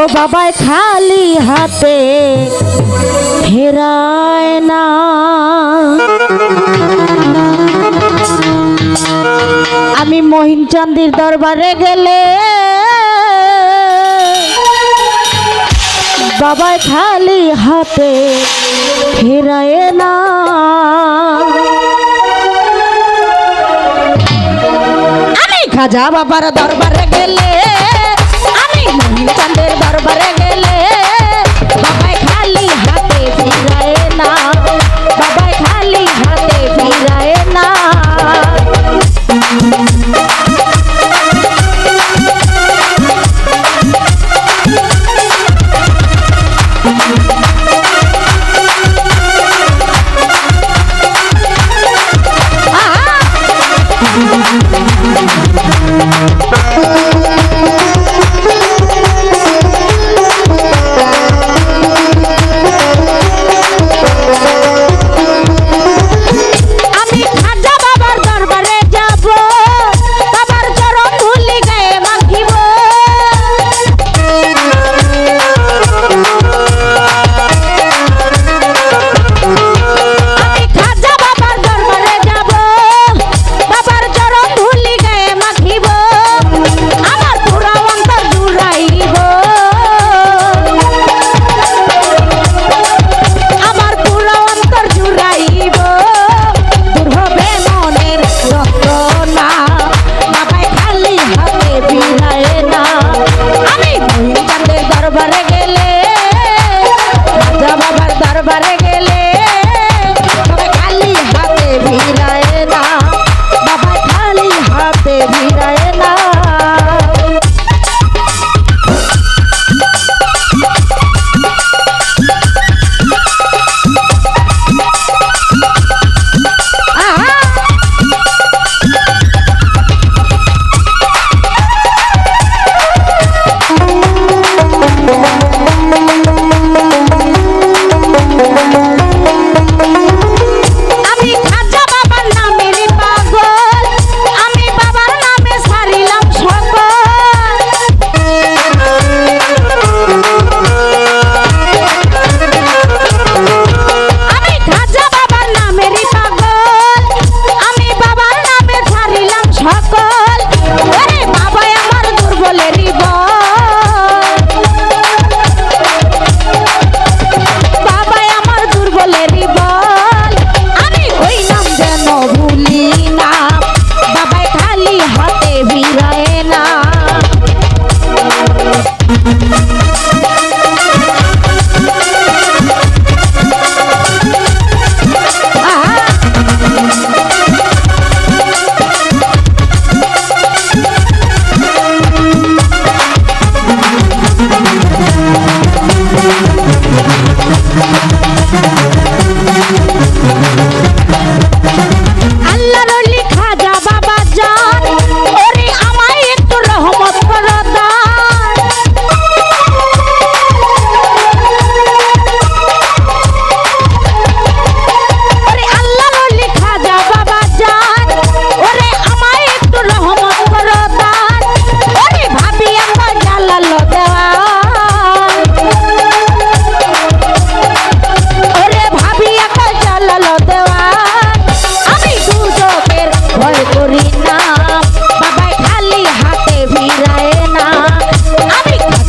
ও বাবায় খালি হাতে, ফেরায় না। আমি মহিন চান্দির দরবারে গেলে বাবায় খালি হাতে, ফেরায় না। আমি খাজা বাবার দরবারে গেলে, আমি মহিন চান্দির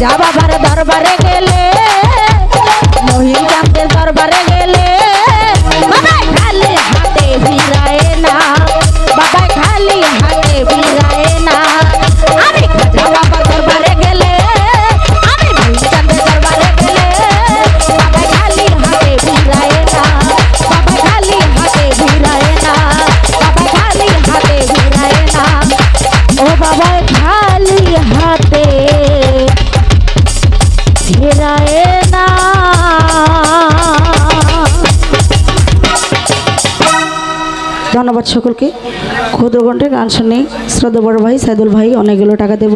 যাবা বারে দরবারে ধন্যবাদ সকলকে। ক্ষুদ্রকণ্ঠে গান শুনে শ্রদ্ধা বড় ভাই সাইদুল ভাই অনেকগুলো টাকা দেব।